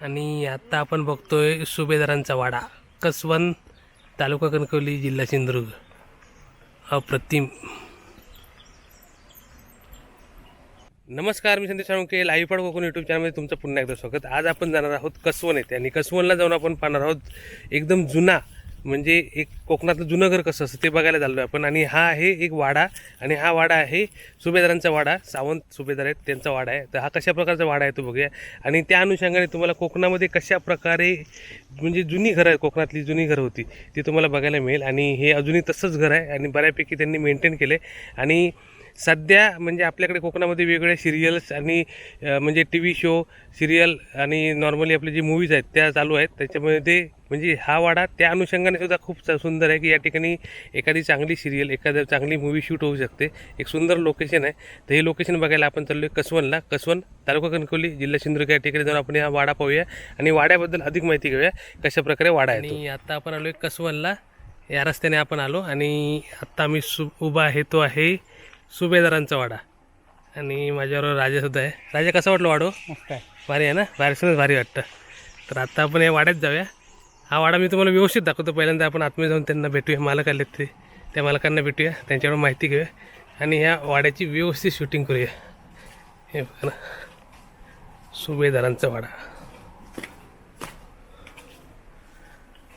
आणि आता आपण बघतोय सुभेदारांचा वाडा कसवन तालुका कणकवली जिल्हा सिंधुदुर्ग. अप्रतिम. नमस्कार मी संदेश साळुंके लाईफाड कोकण यूट्यूब चॅनलमध्ये तुमचं पुन्हा एकदा स्वागत. आज आपण जाणार आहोत कसवन येथे आणि कसवनला जाऊन आपण पाहणार आहोत एकदम जुना म्हणजे एक कोकणातलं जुनं घर कसं असतं ते बघायला चाललो आहे आपण. आणि हा आहे एक वाडा. आणि हा वाडा आहे सुभेदारांचा वाडा. सावंत सुभेदार आहेत त्यांचा वाडा आहे. तर हा कशा प्रकारचा वाडा आहे तो बघूया. आणि त्या अनुषंगाने तुम्हाला कोकणामध्ये कशा प्रकारे म्हणजे जुनी घरं आहे कोकणातली जुनी घरं होती ती तुम्हाला बघायला मिळेल. आणि हे अजूनही तसंच घर आहे आणि बऱ्यापैकी त्यांनी मेंटेन केलं आहे आणि सध्या म्हणजे आपल्याकडे कोकणामध्ये वेगवेगळ्या सिरियल्स आणि म्हणजे टी व्ही शो सिरियल आणि नॉर्मली आपले जे मूवीज आहेत त्या चालू आहेत. त्याच्यामध्ये म्हणजे हा वाडा त्या अनुषंगाने सुद्धा खूप सुंदर आहे की या ठिकाणी एखादी चांगली सिरियल एखादी चांगली मूवी शूट होऊ शकते. एक सुंदर लोकेशन आहे. तर हे लोकेशन बघायला आपण चाललो आहे कसवणला. कसवण तालुका कणकोली जिल्हा सिंधुदुर्ग या ठिकाणी जाऊन आपण हा वाडा पाहूया आणि वाड्याबद्दल अधिक माहिती घेऊया कशाप्रकारे वाडा आहे आणि आता आपण आलो आहे कसवणला. या रस्त्याने आपण आलो आणि आत्ता आम्ही सु उभा आहे तो आहे सुभेदारांचा वाडा. आणि माझ्याबरोबर राजासुद्धा आहे. राजा कसा वाटलं वाडो? मस्त आहे. भारी आहे ना? बाहेरसूनच भारी वाटतं. तर आता आपण या वाड्यात जाऊया. हा वाडा मी तुम्हाला व्यवस्थित दाखवतो. पहिल्यांदा आपण आतमध्ये जाऊन त्यांना भेटूया. मालक आले ते. त्या मालकांना भेटूया. त्यांच्याकडून माहिती घेऊया. आणि ह्या वाड्याची व्यवस्थित शूटिंग करूया. हे बघा ना. सुभेदारांचा वाडा.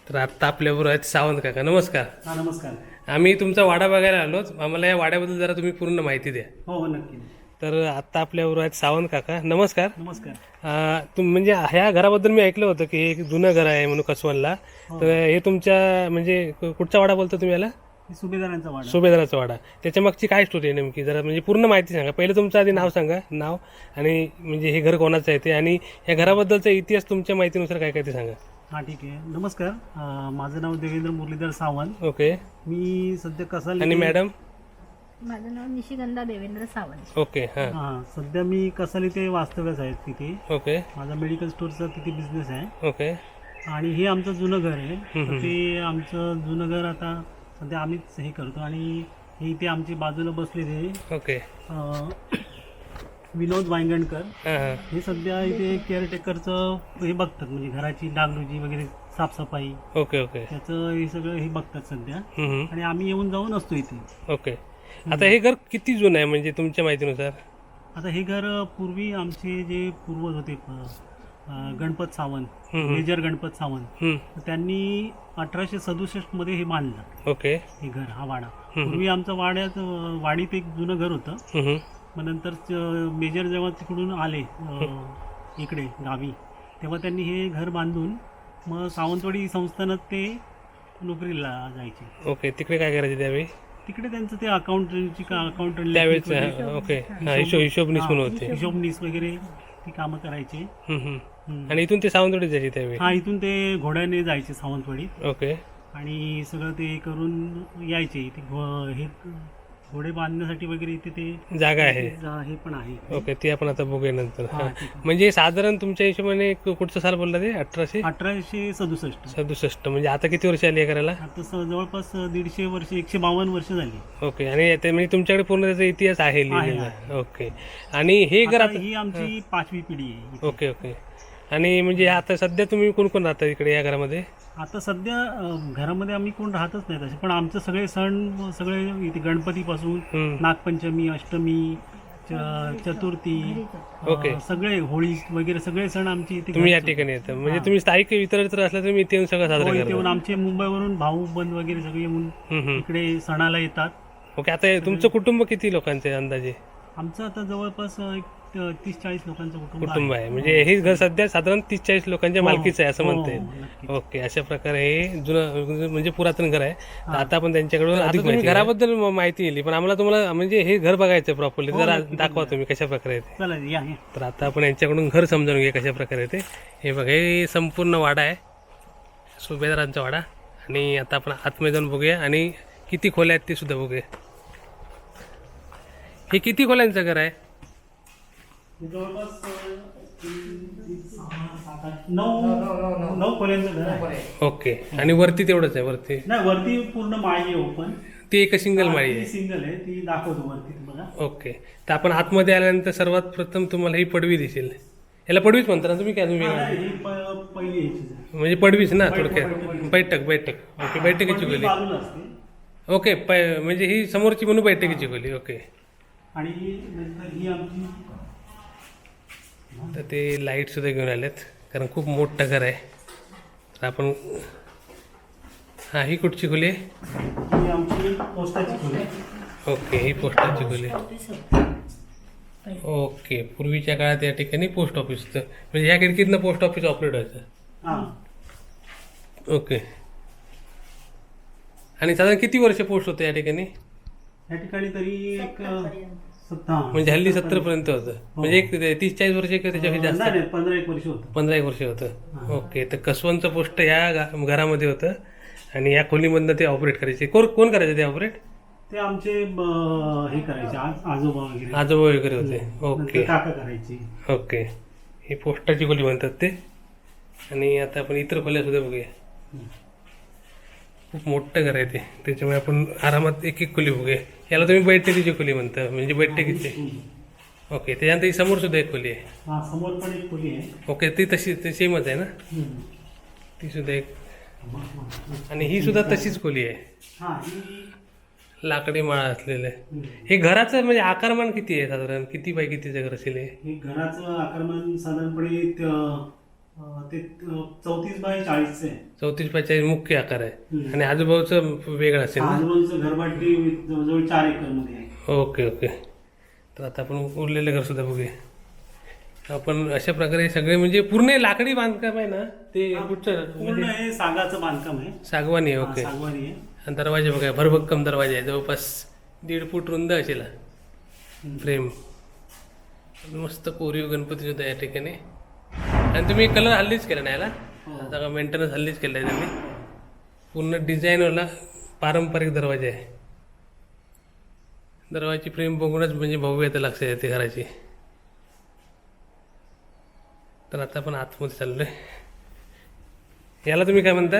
तर आत्ता आपल्याबरोबर आहेत सावंत काका. नमस्कार. हा नमस्कार. आम्ही तुमचा वाडा बघायला आलोच. आम्हाला या वाड्याबद्दल जरा तुम्ही पूर्ण माहिती द्या. हो हो नक्की. तर आत्ता आपल्याबरोबर आहेत सावंत काका. नमस्कार. नमस्कार. तुम म्हणजे ह्या घराबद्दल मी ऐकलं होतं की हे एक जुनं घर आहे म्हणून कसवनला तर हे तुमच्या म्हणजे कु- कुठचा वाडा बोलतो तुम्ही याला? ही सुभेदारांचा वाडा. सुभेदाराचा वाडा. त्याच्या मागची काय स्टोरी आहे नेमकी? जरा म्हणजे पूर्ण माहिती सांगा. पहिलं तुमचं आधी नाव सांगा. नाव आणि म्हणजे हे घर कोणाचं आहे ते आणि या घराबद्दलचा इतिहास तुमच्या माहितीनुसार काय काय ते सांगा. हा ठीक आहे. नमस्कार. अं, माझं नाव देवेंद्र मुरलीधर सावंत. ओके. मी सध्या कसाल आणि मॅडम? माझं नाव निशिगंधा देवेंद्र सावंत. ओके हां. हा सध्या मी कसाल इथे वास्तव्यास आहे तिथे. ओके. माझा मेडिकल स्टोअरचा तिथे बिझनेस आहे. ओके. आणि हे आमचं जुनं घर आहे. तर ते आमचं जुनं घर आता सध्या आम्हीच हे करतो. आणि हे इथे आमची बाजूला बसलेले. ओके. अं, विनोद वांगणकर हां सध्या इथे केअरटेकरचं हे बघतात म्हणजे घराची डागडुजी वगैरे साफसफाई. Okay okay. त्याचं हे सगळं हे बघतात सध्या. आणि आम्ही येऊन जाऊन असतो इथे. ओके. आता हे घर किती जुनं आहे म्हणजे तुमच्या माहितीनुसार? आता हे घर पूर्वी आमचे जे पूर्वज होते गणपत सावंत. मेजर गणपत सावंत त्यांनी अठराशे सदुसष्टमध्ये हे बांधलं. ओके. हे घर हा वाडा. पूर्वी आमचं वाड्यात वाडीत एक जुनं घर होतं. मग नंतर मेजर जेव्हा तिकडून आले इकडे गावी तेव्हा त्यांनी हे घर बांधून मग सावंतवाडी संस्थानात ते नोकरीला जायचे. ओके तिकडे काय करायचे त्यावेळी? तिकडे त्यांचं ते अकाउंटची अकाउंटंट त्यावेळेस हा, ओके. हा हिशोब हिशोबनीस म्हणून होते. हिशोबनीस वगैरे ती कामं करायचे. आणि इथून ते सावंतवाडी जायचे त्यावेळी? हा इथून ते घोड्याने जायचे सावंतवाडीत. ओके. आणि सगळं ते करून यायचे. घो- हे घोडे बांधण्यासाठी वगैरे इथे ते जागा आहे. जा- हे पण आहे. ओके ती आपण आता बघूया नंतर. हा, हा. ठीक आहे. म्हणजे साधारण तुमच्या हिशोबाने कु- कुठचं साल बोलला ते? अठराशे? अठराशे सदुसष्ट. सदुसष्ट. म्हणजे आता किती वर्ष आली आहे करायला? आता स- जवळपास दीडशे वर्ष एकशे बावन्न वर्ष झाली. ओके आणि ते म्हणजे तुमच्याकडे पूर्ण त्याचा इतिहास आहे लिहिलेला. ओके. आणि हे घर आता आता ही आमची पाचवी पिढी आहे. Okay okay. आणि म्हणजे आता सध्या तुम्ही कोण कोण राहता इकडे या घरामध्ये? आता सध्या अं, घरामध्ये आम्ही कोण राहतच नाही तसे पण आमचे सगळे सण सगळे इथे गणपतीपासून. नागपंचमी अष्टमी च- चतुर्थी अं, ओके. सगळे होळी वगैरे सगळे सण आमचे इथे तुम्ही या घरचे. ठिकाणी येता म्हणजे तुम्ही स्थायिक इतर इतर असला तुम्ही इथे येऊन सगळं हो, साजरं इथे येऊन करता आमचे मुंबईवरून भाऊ बंद वगैरे सगळे येऊन हम्म, हम्म. इकडे सणाला येतात ओके आता हे तुमचं कुटुंब किती लोकांचं अंदाजे आमचं आता जवळपास एक तीस चाळीस लोकांचं कुटुंब कुटुंब आहे. म्हणजे हे घर सध्या साधारण तीस चाळीस लोकांच्या हो, मालकीचं आहे असं हो, म्हणता येईल. नक्कीच. ओके अशा प्रकारे हे जुनं म्हणजे पुरातन घर आहे. तर आता आपण त्यांच्याकडून अधिक तुम्ही माहिती घराबद्दल म- माहिती दिली पण आम्हाला तुम्हाला म्हणजे हे घर बघायचं प्रॉपरली हो, जरा नक्की दाखवा तुम्ही कशा प्रकारे ते. चला या या. तर आता आपण यांच्याकडून घर समजावून घ्या कशा प्रकारे ते. हे बघा हे संपूर्ण वाडा आहे. सुभेदारांचा वाडा. आणि आता आपण आतमध्ये जाऊन बघूया. आणि किती खोल्या आहेत ते सुद्धा बघूया. हे किती खोल्यांचं घर आहे? जवळपास नऊ नऊ खोल्यांचं घर आहे. ओके. आणि वरती तेवढंच आहे वरती? नाही वरती पूर्ण माळी आहे ओपन ती एक सिंगल माळी आहे. सिंगल आहे ती दाखवतो वरती तुम्हाला. ओके. तर आपण आतमध्ये आल्यानंतर सर्वात प्रथम तुम्हाला ही पडवी दिसेल. याला पडवीच म्हणता ना तुम्ही काय तुम्ही? हा, प- पहिली. म्हणजे पडवीच ना थोडक्यात? बैठक. बैठक. ओके बैठकीची पहिली खोली. बाजूला असते. ओके पै म्हणजे ही समोरची म्हणून बैठकीची खोली. ओके. आणि नंतर ही आमची तर ते लाइट सुद्धा घेऊन आलेत कारण खूप मोठं घर आहे. तर आपण हा ही कुठची खोली आहे? ही आमची पोस्टाची खोली ओके ही पोस्टाची खोली ओके पूर्वीच्या काळात या ठिकाणी पोस्ट ऑफिसचं म्हणजे ह्या खिडकीतनं पोस्ट ऑफिस ऑपरेट व्हायचं. हा. ओके. आणि साधारण किती वर्ष पोस्ट होतं या ठिकाणी? या ठिकाणी तरी एक सत्ता म्हणजे हल्ली सत्तर पर्यंत होतं म्हणजे एक ते तीस चाळीस वर्ष किंवा त्याच्यापेक्षा जास्त. नाही, पंधरा एक वर्ष होतं. पंधरा एक वर्ष होतं. ओके तर कसवंचं पोस्ट या घरामध्ये होतं. आणि या खोलीमधनं ते ऑपरेट करायचे. कोण कोण करायचे ते ऑपरेट ते आमचे हे करायचे आज- आजोबा वगैरे. आजोबा वगैरे होते. ओके. काका करायचे. ओके. ही पोस्टाची खोली म्हणतात ते. आणि आता आपण इतर खोल्या सुद्धा बघूया. मोठं घर आहे ते. त्याच्यामुळे आपण आरामात एक एक खोली बघूया. याला तुम्ही बैठकीची खोली म्हणता. म्हणजे बैठकीची ओके त्याच्यानंतर ही समोर सुद्धा एक खोली आहे. हा समोर पण एक खोली आहे. ओके ती तशी ती सेमच आहे ना. ती सुद्धा एक. आणि ही सुद्धा तशीच खोली आहे. हा ही लाकडी माळा असलेलं आहे. हे घराचं म्हणजे आकारमान किती आहे साधारण? किती बाय कितीचं घर असेल हे? घराचं आकारमान साधारणपणे त- चौतीस बाय चाळीसचं. चौतीस बाय चाळीस मुख्य आकार आहे. आणि आजूबाजूचं वेगळं असेल आजूबाजूचं घरबाटी जवळजवळ चार एकरमध्ये आहे. Okay okay. तर आता आपण उरलेलं घर सुद्धा बघूया. आपण अशा प्रकारे सगळे म्हणजे पूर्ण लाकडी बांधकाम आहे ना? ते कुठचं? पूर्ण म्हणजे हे सागाचं बांधकाम आहे. सागवानी आहे ओके. सागवानी आहे. आणि दरवाजे बघा भरभक्कम दरवाजे आहे. जवळपास दीड फूट रुंद असेल. फ्रेम. मस्त कोरीव गणपती सुद्धा या ठिकाणी. आणि तुम्ही कलर हल्लीच केला नाही याला. आता मेंटेनन्स हल्लीच केलं आहे त्यांनी पूर्ण डिझाईनवाला पारंपरिक दरवाजा आहे. दरवाजाची फ्रेम बघूनच म्हणजे भव्यता लक्षात येते घराची. तर आता आपण आतमध्ये चाललोय. याला तुम्ही काय म्हणता?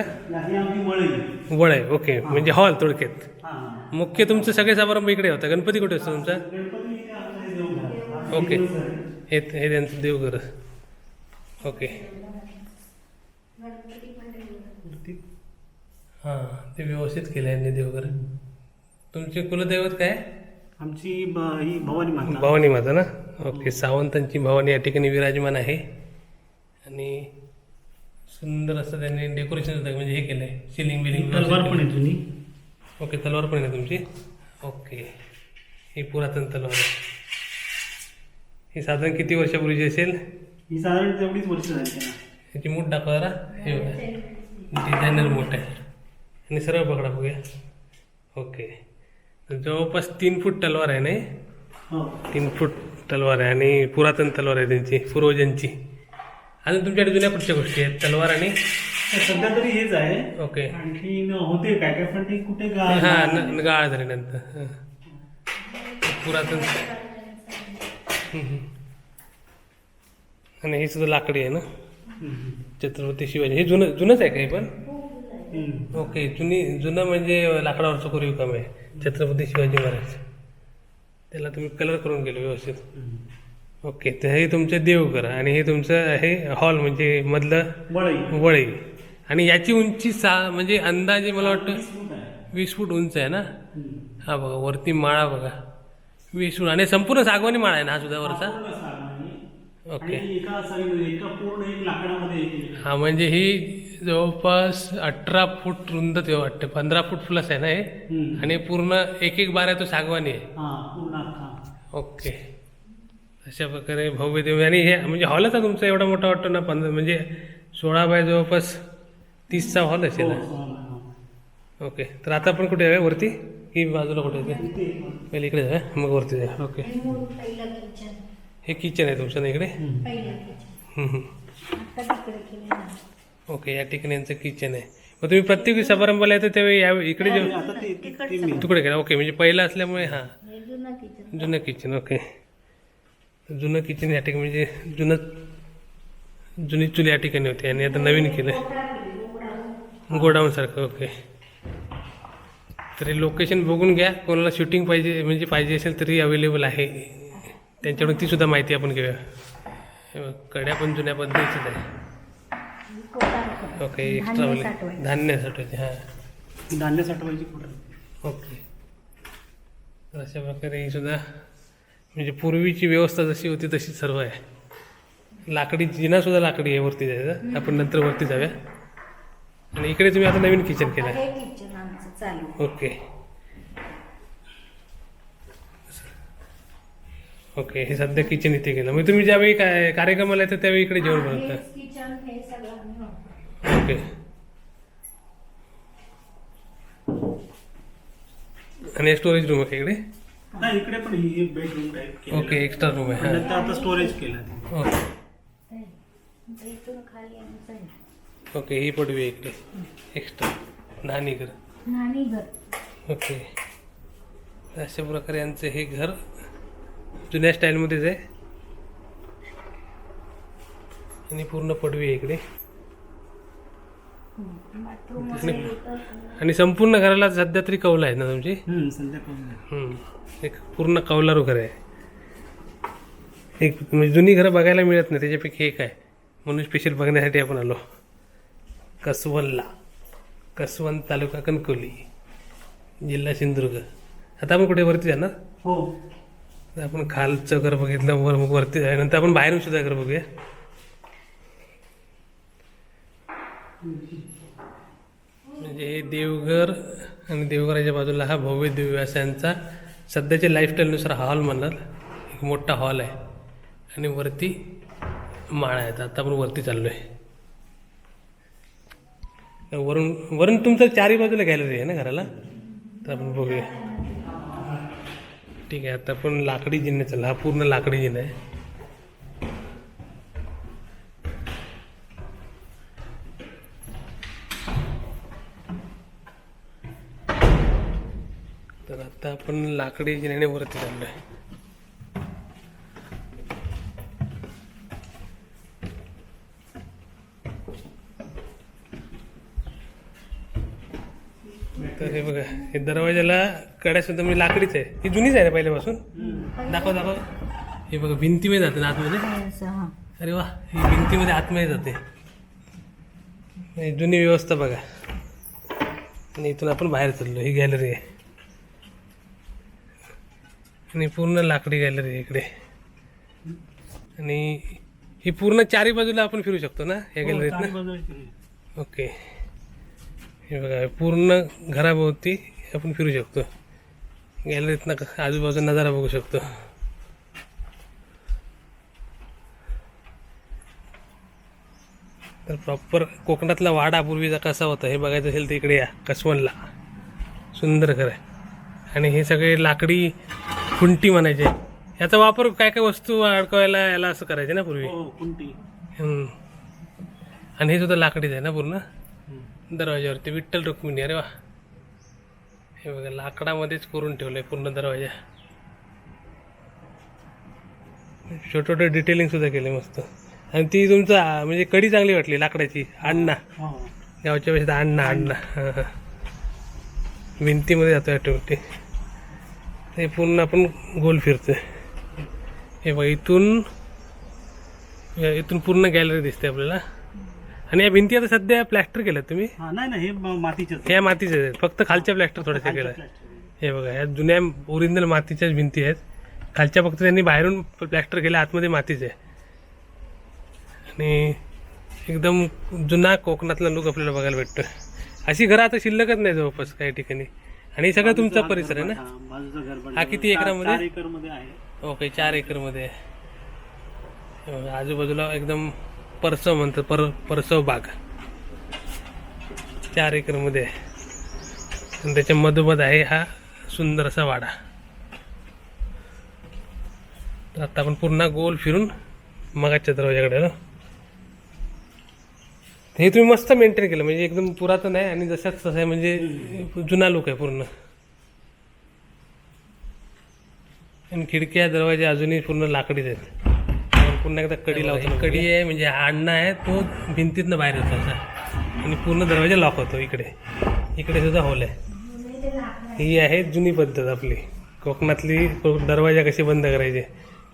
वळ. आहे ओके. म्हणजे हॉल थोडक्यात. हा. मुख्य तुमचे सगळे समारंभ इकडे होता. गणपती कुठे असतो तुमचा? आहे. ओके. आहे. हे त्यांचं देवघर. ओके हां ते व्यवस्थित केलं आहे यांनी देवघर. तुमचे कुलदैवत काय? आमची ब- ही भवानी माता. भवानी माता ना? ओके सावंतांची भवानी या ठिकाणी विराजमान आहे. आणि सुंदर असं त्यांनी डेकोरेशन सुद्धा म्हणजे हे केलं आहे सिलिंग बिलिंग तलवार पण आहे जुनी. ओके तलवार पण आहे ना तुमची? ओके ही पुरातन तलवार आहे. ही साधारण किती वर्षापूर्वीची असेल? ही साधारण तेवढीच वर्ष झाली त्याला ह्याची मूठ दाखवा जरा हे बघा. डिझायनर मूठ आहे. आणि सरळ पकडा बघूया. ओके. तर जवळपास तीन फूट तलवार आहे नाही? हो. तीन फूट तलवार आहे आणि पुरातन तलवार आहे त्यांची पूर्वजांची. अजून तुमच्याकडे जुन्या कुठच्या गोष्टी आहेत. तलवार आणि तर सध्या तरी हेच आहे. ओके. आणखी होते काय काय पण ते कुठे गा- हां न गाळ झाली नंतर हां. पुरातन. हम्म, हम्म. आणि हे सुद्धा लाकडी आहे ना. छत्रपती शिवाजी. हे जुनं जुनंच आहे काही पण? हम्म. ओके जुनी जुनं म्हणजे लाकडावरचं कोरीव काम आहे. छत्रपती शिवाजी महाराज. त्याला तुम्ही कलर करून गेलो व्यवस्थित. ओके तर हे तुमचं देवघर आणि हे तुमचं आहे हॉल म्हणजे मधलं वळई. वळई. आणि याची उंची सा म्हणजे अंदाजे मला वाटतं वीस फूट उंच आहे ना. हा बघा वरती माळा बघा. वीस फूट. आणि संपूर्ण सागवानी माळा आहे ना हा सुद्धा वरचा. ओके आणि एका साईडमध्ये एका पूर्ण एक लाकडामध्ये एक हा म्हणजे ही जवळपास अठरा फूट रुंद ते वाटते. पंधरा फूट प्लस आहे ना हे? हम्म. आणि पूर्ण एक एक बारा तो सागवानी आहे. हा ओके अशा प्रकारे भव्य देव आणि हे म्हणजे हॉलच आहे तुमचा एवढा मोठा वाटतो ना पंधरा म्हणजे सोळा बाय जवळपास तीसचा हॉल असेल ना? हो, हो. ओके तर आता आपण कुठे आहे वरती? की बाजूला कुठे आहे. पहिले इकडे जाऊया. मग वरती जाऊया. ओके हे किचन आहे तुमचं ना इकडे? हम्म. ओके या ठिकाणी यांचं किचन आहे. मग तुम्ही प्रत्येक समारंभाला येतो त्यावेळी या इकडे जे आता ते ते- ते मी तुकडे केला ओके म्हणजे पहिलं असल्यामुळे हां. हे जुनं किचन जुनं किचन ओके. जुनं किचन या ठिकाणी म्हणजे जुनं जुनी चूल या ठिकाणी होती आणि आता नवीन केलं. गोडाऊन सारखं ओके. तरी लोकेशन बघून घ्या. कोणाला शूटिंग पाहिजे म्हणजे पाहिजे असेल तरी अवेलेबल आहे. त्यांच्याकडून ती सुद्धा माहिती आपण घेऊया. हे बघ, कड्या पण जुन्या पद्धतीच्याच आहे ओके एक्स्ट्रा धान्य वाले. साठवायचं. धान्य साठवायचे हां. धान्य साठवायची कुठं? ओके तर अशा प्रकारे ही सुद्धा म्हणजे पूर्वीची व्यवस्था जशी होती तशी सर्व आहे. लाकडी जिना सुद्धा लाकडी आहे वरती जायचं. आपण नंतर वरती जाऊया. आणि इकडे तुम्ही आता नवीन किचन केलं आहे किचन आमचं चालू. ओके ओके हे सध्या किचन इथे केलं. मग तुम्ही ज्यावेळी काय कार्यक्रमाला येतात त्यावेळी इकडे जेवण बनवता? हेच किचन हे सगळं आम्ही वापरतो. ओके. आणि स्टोरेज रूम आहे का इकडे? नाही इकडे पण ही एक बेडरूम टाईप केलेलं ओके एक्स्ट्रा रूम आहे. हां. नंतर आता स्टोरेज केलं ओके. ते इथून खाली आमचं आहे. ओके ही पडवी आहे इकडे. एक्स्ट्रा लहान घर नाणी घर ओके. अशा प्रकारे यांचं हे घर जुन्या स्टाईलमध्येच आहे. आणि पूर्ण पडवी आहे इकडे. आणि- संपूर्ण घराला सध्या तरी कौल आहे ना तुमची? हम्म, संध्याकाळी हम्म. एक पूर्ण कौलारू घर आहे. एक म्हणजे जुनी घरं बघायला मिळत नाही त्याच्यापैकी एक आहे. म्हणून स्पेशल बघण्यासाठी आपण आलो. कसवनला कसवन तालुका कणकवली. जिल्हा सिंधुदुर्ग. आता आपण कुठे वरती जाणार? हो. आपण खालचं घर बघितलं वर मग वरती जाऊया नंतर आपण बाहेरून सुद्धा घर बघूया. म्हणजे हे देवघर आणि देवघराच्या बाजूला हा भव्य दिव्य यांचा सध्याच्या लाईफस्टाईलनुसार हॉल म्हणतात. एक मोठा हॉल आहे. आणि वरती माळा आहेत. आता आपण वरती चाललो आहे वरून वरून तुमचं चारी बाजूला गॅलरी आहे ना घराला? तर आपण बघूया. ठीक आहे आता पण लाकडी जिने चला हा पूर्ण लाकडी जिना आहे. तर आता आपण लाकडी जिन्याने वरती चाललो आहे तर हे बघा हे दरवाजाला कड्या सुद्धा म्हणजे लाकडीच आहे. ही जुनीच आहे ना पहिल्यापासून? दाखव दाखव. हे बघा भिंतीमध्ये जाते ना आतमध्ये? अरे वा ही भिंतीमध्ये आतमध्ये जाते. जुनी व्यवस्था बघा. आणि इथून आपण बाहेर चाललो ही गॅलरी आहे. आणि पूर्ण लाकडी गॅलरी आहे इकडे. आणि ही पूर्ण चारी बाजूला आपण फिरू शकतो ना या हो, गॅलरीत ना. ओके. हे बघा पूर्ण घराभोवती आपण फिरू शकतो. गॅलरीतनं क- आजूबाजूचा नजारा बघू शकतो. तर प्रॉपर कोकणातला वाडा पूर्वीचा कसा होता हे बघायचं असेल तर इकडे या कसवनला सुंदर घर आहे. आणि हे सगळे लाकडी खुंटी म्हणायचे. याचा वापर काय काय वस्तू अडकवायला याला असं करायचे ना पूर्वी? हो. आणि हे सुद्धा लाकडीच आहे ना पूर्ण. दरवाज्यावरती विठ्ठल रुक्मिणी अरे वा. हे बघा लाकडामध्येच करून ठेवलंय पूर्ण दरवाजा. छोटे छोटे डिटेलिंग सुद्धा केले मस्त. आणि ती तुमचा म्हणजे कडी चांगली वाटली लाकडाची. अण्णा. हो. गावच्या पेक्षा अण्णा अण्णा. हां हां. भिंतीमध्ये जातो ॲटोमॅटिक हे पूर्ण आपण गोल फिरतोय. हे बघा इथून या- इथून पूर्ण गॅलरी दिसते आपल्याला. आणि या भिंती आता सध्या प्लॅस्टर केल्यात तुम्ही? हा नाही ना हे म- मातीचंच आहे. ह्या मातीच्या आहेत. फक्त खालच्या प्लॅस्टर थोड्याशा प्लास्टर आहे. हे बघा ह्या जुन्या ओरिजिनल मातीच्याच भिंती आहेत. खालच्या फक्त त्यांनी बाहेरून प्लॅस्टर केल्या आतमध्ये मातीच आहे. आणि एकदम जुना कोकणातला लुक आपल्याला बघायला भेटतो अशी घरं आता शिल्लकच नाही जवळपास काही ठिकाणी. आणि हे सगळं तुमचा परिसर आहे ना? हा, बाजूचा घर पण हा किती चार- एकरामध्ये? चार एकरमध्ये आहे. ओके चार एकरमध्ये आहे. हे बघा, आजूबाजूला एकदम परसव म्हणतात पर परसव बाग. चार एकरमध्ये आहे. आणि त्याच्या मधोमध आहे हा सुंदर असा वाडा. तर आता आपण पुन्हा गोल फिरून मगाच्या दरवाजाकडे ना हे तुम्ही मस्त मेंटेन केलं म्हणजे एकदम पुरातन आहे आणि जशाच तसं आहे म्हणजे जुना लोक आहे पूर्ण. आणि खिडक्या दरवाजे अजूनही पूर्ण लाकडीच आहेत. पुन्हा एकदा कडी लावतो कडी आहे म्हणजे हा अण्णा आहे तो भिंतीतनं बाहेर येतो असा. आणि पूर्ण दरवाजा लॉक होतो इकडे. इकडे सुद्धा हॉल आहे. ही आहे जुनी पद्धत आपली. कोकणातली दरवाजा कसे बंद करायचे?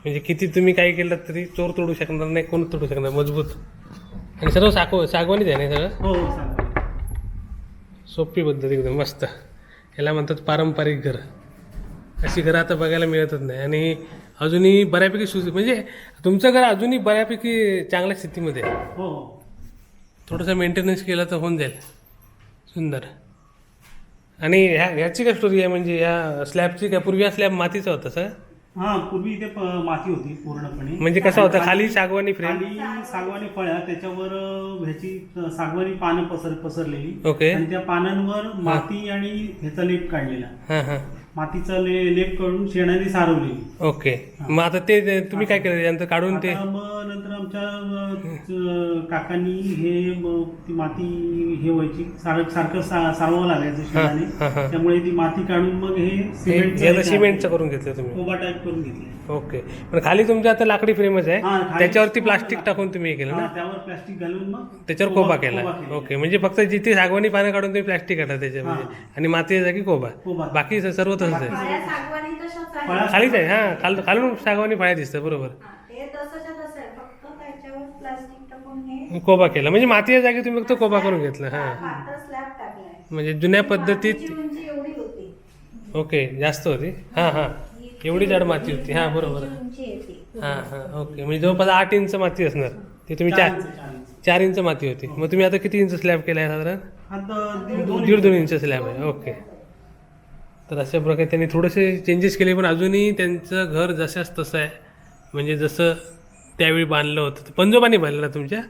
म्हणजे किती तुम्ही काय केलं तरी चोर तोडू शकणार नाही कोण तोडू शकणार? मजबूत. आणि सर्व सागव सागवानीच आहे ना सगळं? हो हो सोपी पद्धत एकदम मस्त. याला म्हणतात पारंपरिक घर. अशी घरं आता बघायला मिळतच नाही. आणि अजूनही बऱ्यापैकी सु म्हणजे तुमचं घर अजूनही बऱ्यापैकी चांगल्या स्थितीमध्ये आहे. हो. हो थोडंसं मेंटेनन्स केलं तर होऊन जाईल. सुंदर. आणि ह्या ह्याची काय स्टोरी आहे? म्हणजे या स्लॅबची काय पूर्वी हा स्लॅब मातीचा होता सर? हा पूर्वी इथे प- माती होती पूर्णपणे. म्हणजे कसा होता? खाली सागवानी फ्रेम खाली सागवानी फळ्या त्याच्यावर अं, ह्याची अं, सागवानी पानं पसर पसरलेली. ओके. आणि त्या पानांवर माती आणि ह्याचा लेप काढलेला. हां हां. मातीचा ले लेप काढून शेणाने सारवलेली ओके. मग आता ते ते तुम्ही काय केलं? त्यानंतर काढून ते आता मग नंतर आमच्या काकांनी हे ती माती हे व्हायची सारं सारखं सारवावं लागायचं शेणाने. त्यामुळे ती माती काढून मग हे सिमेंटचं करून घेतलं तुम्ही. कोबा टाईप करून घेतले. ओके. पण खाली तुमच्या आता लाकडी फ्रेमच आहे. त्याच्यावरती प्लास्टिक. टाकून तुम्ही हे केलं ना? त्यावर प्लास्टिक घालून मग त्याच्यावर कोबा केला. ओके. म्हणजे फक्त जिथे सागवानी पानं काढून तुम्ही प्लास्टिक काढा त्याच्यामध्ये आणि माती जागी कोबा. बाकी सर्व तसंच आहे. खालीच आहे. हा खाल खालून सागवानी फाळ्या दिसतं. बरोबर हा, ते तसंच्या तसं आहे फक्त त्याच्यावर प्लास्टिक टाकून हे कोबा केला. म्हणजे मातीच्या जागी तुम्ही फक्त कोबा करून घेतला हा. म्हणजे जुन्या पद्धतीत एवढी होती. ओके जास्त होती? हां हां. एवढी जाड माती होती. हां बरोबर. येते. हां हां ओके. म्हणजे जवळपास आठ इंच माती असणार. ते तुम्ही चार चार इंच माती होती. मग तुम्ही आता किती इंच स्लॅब केला आहे साधारण? आता दीड दोन इंच. स्लॅब आहे. ओके. तर अशा प्रकारे त्यांनी थोडेसे चेंजेस केले पण अजूनही त्यांचं घर जशाच तसं आहे. म्हणजे जसं त्यावेळी बांधलं होतं. पंजोबानी बांधलं ना तुमच्या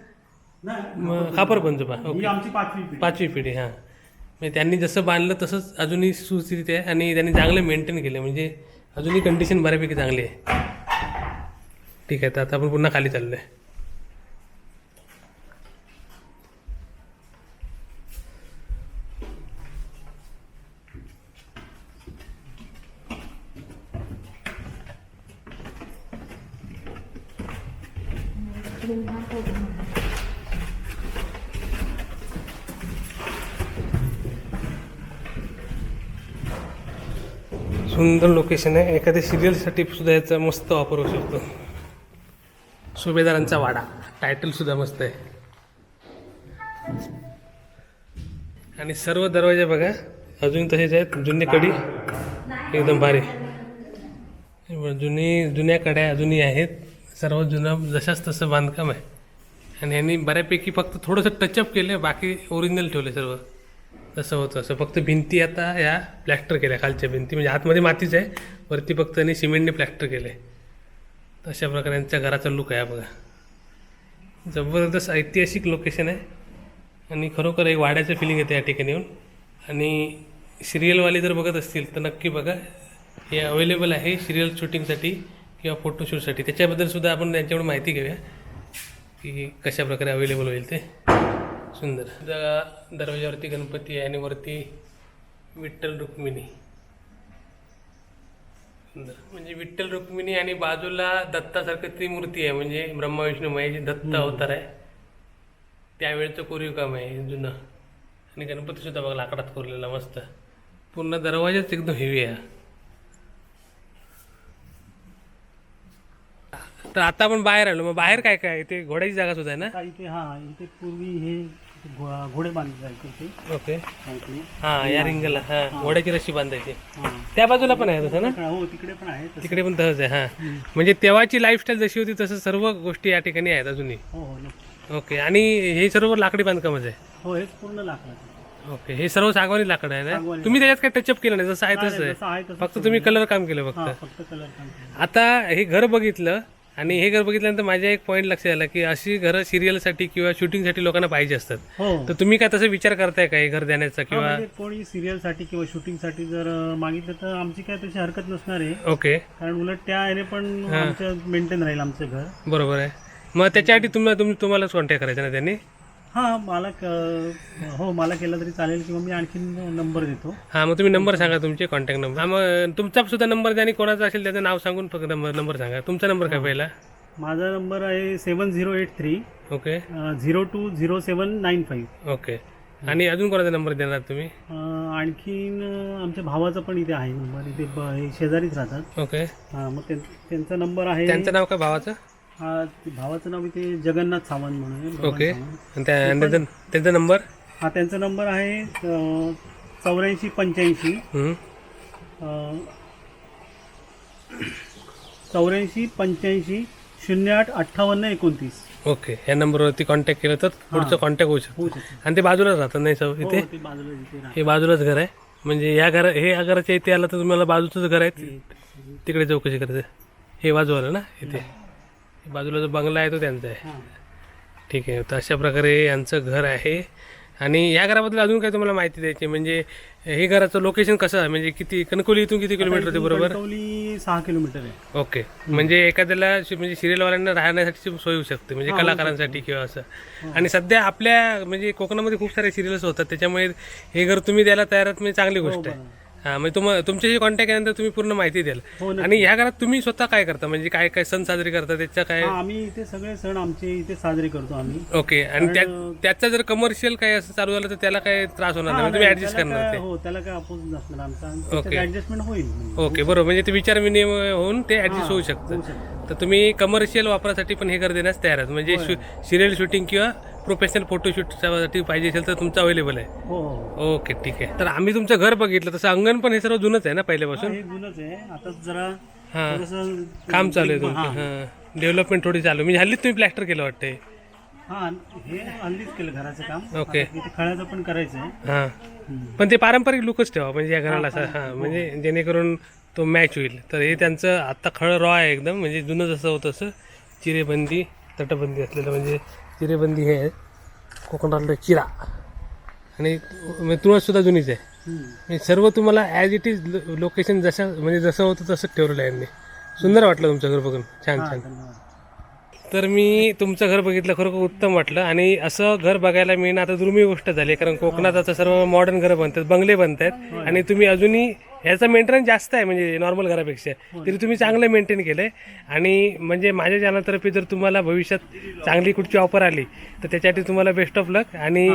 मग खापर पंजोबा. ओके. आमची पाचवी पिढी. पाचवी पिढी हां. म्हणजे त्यांनी जसं बांधलं तसंच अजूनही सुस्थितीत आहे आणि त्यांनी चांगलं मेंटेन केलं. म्हणजे अजूनही कंडिशन बऱ्यापैकी चांगली आहे. ठीक आहे तर आता आपण पुन्हा खाली चाललो आहे सुंदर लोकेशन आहे. एखाद्या सिरियलसाठी सुद्धा याचा मस्त वापर होऊ शकतो. सुभेदारांचा वाडा. टायटल सुद्धा मस्त आहे. आणि सर्व दरवाजे बघा. अजून तसेच आहेत. जुने कडी. एकदम भारी. जुनी जुन्या कड्या अजूनही आहेत. सर्व जुनं जशाच तसं बांधकाम आहे. आणि यांनी बऱ्यापैकी फक्त थोडंसं टचअप केलं बाकी ओरिजिनल ठेवले सर्व. तसं होतं. असं फक्त भिंती आता या प्लॅस्टर केल्या खालच्या भिंती. म्हणजे आतमध्ये मातीच आहे वरती फक्त त्यांनी सिमेंटने प्लॅस्टर केले अशा प्रकारे यांच्या घराचा लुक आहे बघा. जबरदस्त ऐतिहासिक लोकेशन आहे. आणि खरोखर एक वाड्याचं फिलिंग येते या ठिकाणी येऊन. आणि सिरियलवाले जर बघत असतील तर नक्की बघा. हे अवेलेबल आहे सिरियल शूटिंगसाठी किंवा फोटोशूटसाठी त्याच्याबद्दल सुद्धा आपण त्यांच्याकडून माहिती घेऊया की कशा प्रकारे अवेलेबल होईल ते. सुंदर. द- दरवाजावरती गणपती आहे आणि वरती विठ्ठल रुक्मिणी. सुंदर. म्हणजे विठ्ठल रुक्मिणी आणि बाजूला दत्तासारखं ती मूर्ती आहे. म्हणजे ब्रह्मा विष्णू महेश दत्त अवतार आहे. त्यावेळचं कोरीव काम आहे. जुनं. आणि गणपती सुद्धा बघा लाकडात कोरलेला मस्त. पूर्ण दरवाजाच एकदम हेवी आहे. तर आता आपण बाहेर आलो. मग बाहेर काय काय? ते घोड्याची जागा सुद्धा आहे ना? इथे हा इथे पूर्वी हे घोडे बांधले ओके. हा या रिंगला हा घोड्याची रशी बांधायची. हा. त्या बाजूला पण आहे तसं ना? हो तिकडे पण आहे. तिकडे पण तसंच आहे हा. म्हणजे तेव्हाची लाईफस्टाईल जशी होती तसं सर्व गोष्टी या ठिकाणी आहेत अजूनही. हो हो. ओके आणि हे सर्व लाकडी बांधकामच आहे? हो हेच पूर्ण ओके हे सर्व सागवानी लाकड आहे ना. तुम्ही त्याच्यात काही टचअप केलं नाही जसं आहे तसं आहे. फक्त तुम्ही कलर काम केलं हा फक्त. आता हे घर बघितलं आणि हे घर बघितल्यानंतर माझ्या एक पॉईंट लक्षात आला की अशी घरं सिरियलसाठी किंवा शूटिंगसाठी लोकांना पाहिजे असतात. हो. तर तुम्ही काय तसं विचार करताय का हे घर देण्याचा हा, किंवा म्हणजे कोणी सिरियलसाठी किंवा शूटिंगसाठी जर अं, मागितलं तर आमची काय तशी हरकत नसणार आहे. ओके कारण उलट त्या ह्याने पण आमचं मेंटेन राहील आमचं घर. बरोबर आहे. मग त्याच्यासाठी तुम्हाला तुम्ही तुम्हालाच कॉन्टॅक्ट करायचा ना त्यांनी? हा मला क- हो मला केलं तरी चालेल किंवा मी आणखीन नंबर देतो. हां मग तुम्ही नंबर सांगा तुमचे कॉन्टॅक्ट नंबर हां मग तुमचा सुद्धा नंबर द्या आणि कोणाचा असेल त्याचं नाव सांगून फक्त नंबर नंबर सांगा. तुमचा नंबर काय पहिला? माझा नंबर आहे seven zero eight three okay. Zero two zero seven nine five okay. आणि अजून कोणाचा नंबर देणार तुम्ही? आणखीन अं, आमच्या भावाचा पण इथे आहे नंबर इथे ब- हे शेजारीच राहतात. ओके. हा मग त्यां- त्यांचा नंबर आहे त्यांचं नाव काय भावाचं? हा, ते भावाचं नाव इथे जगन्नाथ सावंत म्हणून आहे, ओके. सावंत. आणि त्या आणि त्यांचा त्यांचा नंबर? हा त्यांचा नंबर आहे चौऱ्याऐंशी पंच्याऐंशी. हम्म. चौऱ्याऐंशी पंच्याऐंशी शून्य आठ अठ्ठावन्न एकोणतीस. ओके. या नंबरवरती कॉन्टॅक्ट केलं तर पुढचं कॉन्टॅक्ट होऊ शकतो. होऊ शकते. आणि ते बाजूलाच राहतात नाही सर? इथे? हो, ते बाजूला इथे राहतात. हे बाजूलाच घर आहे. म्हणजे या घर हे या घराच्या इथे आलं तर तुम्हाला बाजूचंच घर आहे. तिकडे चौकशी करायचं. हे बाजूवालं ना? इथे. बाजूला जो बंगला आहे तो त्यांचा आहे. हा. ठीक आहे तर अशा प्रकारे यांचं घर आहे. आणि या घराबद्दल अजून काही तुम्हाला माहिती द्यायची? म्हणजे हे घराचं लोकेशन कसं आहे? म्हणजे किती कणकवली इथून किती किलोमीटर होते बरोबर? कणकवली सहा किलोमीटर आहे. ओके. म्हणजे एखाद्याला शि- म्हणजे सिरियलवाल्यांना राहण्यासाठी सोय होऊ शकते म्हणजे कलाकारांसाठी किंवा असं. आणि सध्या आपल्या म्हणजे कोकणामध्ये खूप सारे सिरियल्स होतात त्याच्यामुळे हे घर तुम्ही द्यायला तयार आहात म्हणजे चांगली गोष्ट आहे. हां म्हणजे तुम तुमच्याशी कॉन्टॅक्ट केल्यानंतर तुम्ही पूर्ण माहिती द्याल. हो नक्की. आणि ह्या घरात तुम्ही स्वतः काय करता? म्हणजे काय काय सण साजरे करता? त्याचा काय? हा, आम्ही इथे सगळे सण आमचे इथे साजरे करतो आम्ही. ओके आणि त्या त्याचा जर कमर्शियल काय असं चालू झालं तर त्याला काय त्रास होणार नाही. म्हणजे तुम्ही ऍडजस्ट त्याला करणार काय- ते. हो त्याला काय अपोज नसणार आमचा ऍडजस्टमेंट होईल. ओके बरोबर. म्हणजे ते विचारविनिमय होऊन ते ऍडजस्ट होऊ शकतं. होऊ शकतं. तर तुम्ही कमर्शियल वापरासाठी पण हे घर देण्यास तयार आहात म्हणजे सिरियल शूटिंग किंवा प्रोफेशनल फोटोशूटसाठी पाहिजे असेल तर तुमचं अवेलेबल आहे. हो हो. हो. ओके ठीक आहे. तर आम्ही तुमचं घर बघितलं तसं अंगण पण हे सर्व जुनच आहे ना पहिल्यापासून? हे जुनच आहे. आता जरा हां. थोडंसं काम चालू आहे तुमचं हां. डेव्हलपमेंट थोडी चालू आहे. म्हणजे हल्लीच तुम्ही प्लॅस्टर केलं वाटतंय. हा हे हल्लीच केलं घराचं काम. ओके. आता खळ्याचं पण करायचं आहे. हां. हम्म. पण ते पारंपरिक लुकच ठेवा म्हणजे या घराला असं हां म्हणजे जेणेकरून तो मॅच होईल. तर हे त्यांचं आत्ता खळं रॉ आहे एकदम म्हणजे जुनं जसं होतं तसं चिरेबंदी तटबंदी असलेलं म्हणजे चिरेबंदी हे आहे कोकणातलं चिरा. आणि म्हणजे तुळससुद्धा जुनीच आहे. म्हणजे सर्व तुम्हाला ॲज इट इज लोकेशन जसं म्हणजे जसं होतं तसंच ठेवलेलं आहे यांनी. सुंदर वाटलं तुमचं घर बघून. छान छान. तर मी तुमचं घर बघितलं खरोखर उत्तम वाटलं. आणि असं घर बघायला मिळणं आता दुर्मिळ गोष्ट झाली कारण कोकणात आता सर्व मॉडर्न घरं बनतात बंगले बनत आहेत आणि तुम्ही अजूनही ह्याचा मेंटेनन्स जास्त आहे म्हणजे नॉर्मल घरापेक्षा. तरी तुम्ही चांगलं मेंटेन केलं आहे आणि म्हणजे माझ्या चॅनलतर्फे जर तुम्हाला भविष्यात चांगली कुठची ऑफर आली तर त्याच्यासाठी तुम्हाला बेस्ट ऑफ लक आणि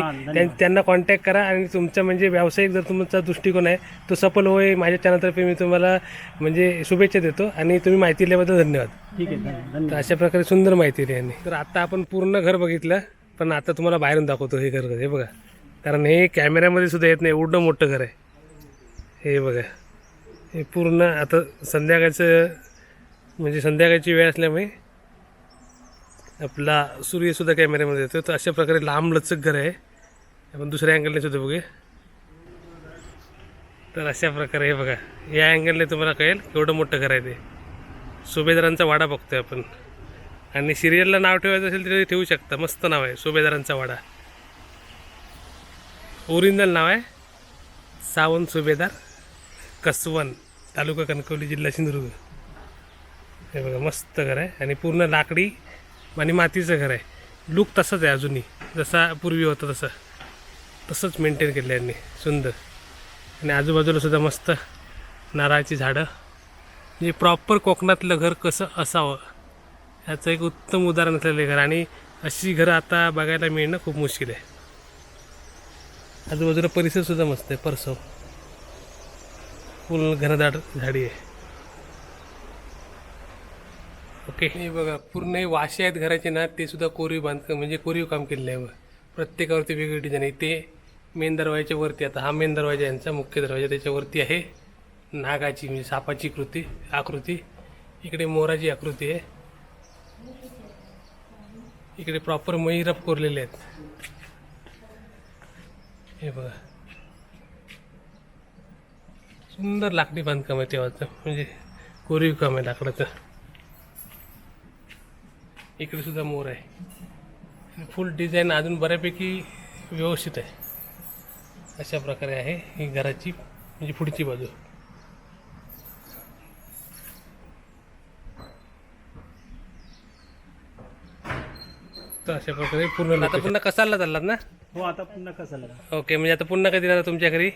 त्यांना कॉन्टॅक्ट करा. आणि तुमचा म्हणजे व्यावसायिक जर तुमचा दृष्टिकोन आहे तो सफल होय माझ्या चॅनलतर्फे मी तुम्हाला म्हणजे शुभेच्छा देतो. आणि तुम्ही माहिती दिल्याबद्दल धन्यवाद. ठीक आहे तर अशा प्रकारे सुंदर माहिती दिली यांनी. तर आता आपण पूर्ण घर बघितलं पण आता तुम्हाला बाहेरून दाखवतो हे घर हे बघा. कारण हे कॅमेऱ्यामध्ये सुद्धा येत नाही एवढं मोठं घर आहे. हे बघा. हे पूर्ण आता संध्याकाळचं म्हणजे संध्याकाळची वेळ असल्यामुळे आपला सूर्यसुद्धा कॅमेऱ्यामध्ये येतो तर अशा प्रकारे लांब लचक घर आहे. आपण दुसऱ्या अँगलने सुद्धा बघूया. तर अशा प्रकारे हे बघा. या अँगलने तुम्हाला कळेल केवढं मोठं घर आहे ते. सुभेदारांचा वाडा बघतोय आपण. आणि सिरियलला नाव ठेवायचं असेल तरी ठेवू शकता. मस्त नाव आहे सुभेदारांचा वाडा. ओरिजिनल नाव आहे सावंत सुभेदार. कसवण तालुका कणकवली जिल्हा सिंधुदुर्ग. हे बघा मस्त घर आहे. आणि पूर्ण लाकडी आणि मातीचं घर आहे. लुक तसंच आहे अजूनही. जसा पूर्वी होता तसं. तसंच मेंटेन केलं यांनी. सुंदर. आणि आजूबाजूला सुद्धा मस्त नारळाची झाडं. म्हणजे प्रॉपर कोकणातलं घर कसं असावं ह्याचं एक उत्तम उदाहरण असलेलं घर. आणि अशी घरं आता बघायला मिळणं खूप मुश्किल आहे. आजूबाजूला परिसरसुद्धा मस्त आहे परसव. फुल घनदाट झाडी आहे. ओके. हे बघा पूर्ण हे वाशे आहेत घराचे ना ते सुद्धा कोरीव बांधकाम म्हणजे कोरीव काम केलेलं आहे प्रत्येकावरती वेगळी डिझाईन आहे. ते मेन दरवाजाच्या वरती आता हा मेन दरवाजा यांचा मुख्य दरवाजा त्याच्यावरती आहे. नागाची म्हणजे सापाची कृती आकृती. इकडे मोराची आकृती आहे. इकडे प्रॉपर महिरप कोरलेले आहेत. हे बघा. सुंदर लाकडी बांधकाम आहे तेव्हाचं. म्हणजे कोरीव काम आहे लाकडाचं. इकडे सुद्धा मोर आहे. फुल डिझाईन अजून बऱ्यापैकी व्यवस्थित आहे. अशा प्रकारे आहे ही घराची म्हणजे पुढची बाजू. तर अशा प्रकारे पूर्ण आता पुन्हा कसाला चाललात ना? हो आता पुन्हा कसं ओके म्हणजे आता पुन्हा कधी येणार तुमच्या घरी?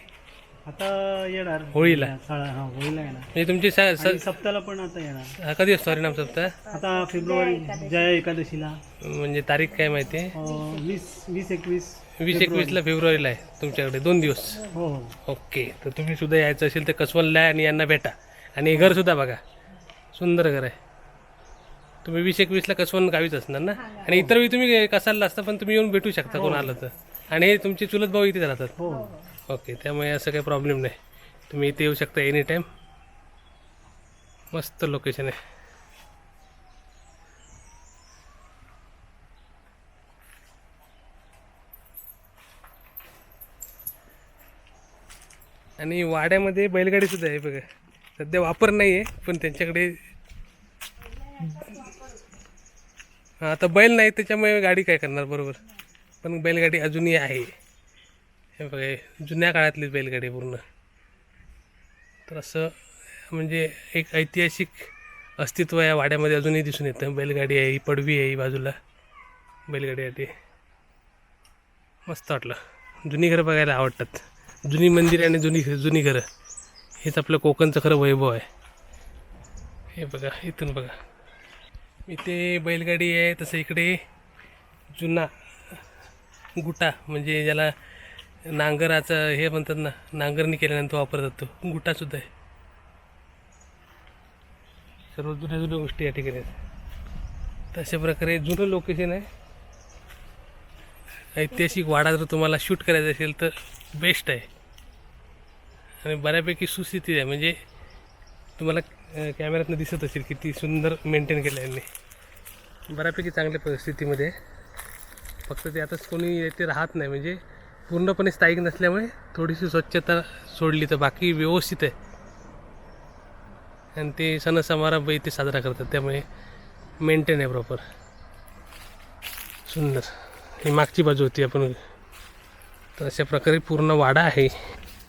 आता येणार. होळीला? साळा हा होळीला येणार. म्हणजे तुमची सा- स- आणि सप्ताला पण आता येणार. हा, कधी असतो हरिनाम सप्ताह? आता फेब्रुवारी जया एकादशीला. म्हणजे तारीख काय माहिती? आहे अं, वीस वीस एकवीस वीस एकवीसला फेब्रुवारीला. आहे तुमच्याकडे दोन दिवस. हो हो. ओके तर तुम्ही सुद्धा यायचं असेल तर कसवलला आणि यांना भेटा. आणि हे घरसुद्धा बघा सुंदर घर आहे. तुम्ही वीस एकवीसला कसवन गावीच असणार ना? आणि इतर वेळी तुम्ही कसालला असता पण तुम्ही येऊन भेटू शकता कोण आलं तर. आणि हे तुमचे चुलत भाऊ इथे राहतात. हो. ओके त्यामुळे असं काही प्रॉब्लेम नाही. तुम्ही इथे येऊ शकता एनी टाईम मस्त लोकेशन आहे. आणि वाड्यामध्ये बैलगाडीसुद्धा आहे बघा. सध्या वापर नाही आहे पण त्यांच्याकडे हां आता बैल नाही त्याच्यामुळे गाडी काय करणार? बरोबर. पण बैलगाडी अजूनही आहे. हे बघा जुन्या काळातलीच बैलगाडी पूर्ण. तर असं म्हणजे एक ऐतिहासिक अस्तित्व या वाड्यामध्ये अजूनही दिसून येतं. बैलगाडी आहे ही पडवी आहे ही बाजूला बैलगाडीसाठी. मस्त वाटलं. जुनी घरं बघायला आवडतात. जुनी मंदिरे आणि जुनी जुनी घरं. हेच आपलं कोकणचं खरं वैभव आहे. हे बघा इथून बघा. इथे बैलगाडी आहे तसं इकडे जुना गुटा म्हणजे ज्याला नांगराचं हे म्हणतात ना नांगरणी केल्यानंतर वापरतात तो गुटासुद्धा आहे. सर्व जुन्या जुन्या गोष्टी या ठिकाणी आहेत. तशा प्रकारे जुनं लोकेशन आहे. ऐतिहासिक वाडा जर तुम्हाला शूट करायचा असेल तर बेस्ट आहे. आणि बऱ्यापैकी सुस्थितीत आहे. म्हणजे तुम्हाला कॅमेऱ्यातनं दिसत असेल किती सुंदर मेंटेन केलं यांनी. बऱ्यापैकी चांगल्या परिस्थितीमध्ये फक्त ते आताच कोणी येते राहत नाही. म्हणजे पूर्णपणे स्थायिक नसल्यामुळे थोडीशी स्वच्छता सोडली तर बाकी व्यवस्थित आहे. आणि ते सण समारंभ इथे साजरा करतात त्यामुळे मेंटेन आहे प्रॉपर सुंदर. ही मागची बाजू होती आपण. तर अशा प्रकारे पूर्ण वाडा आहे.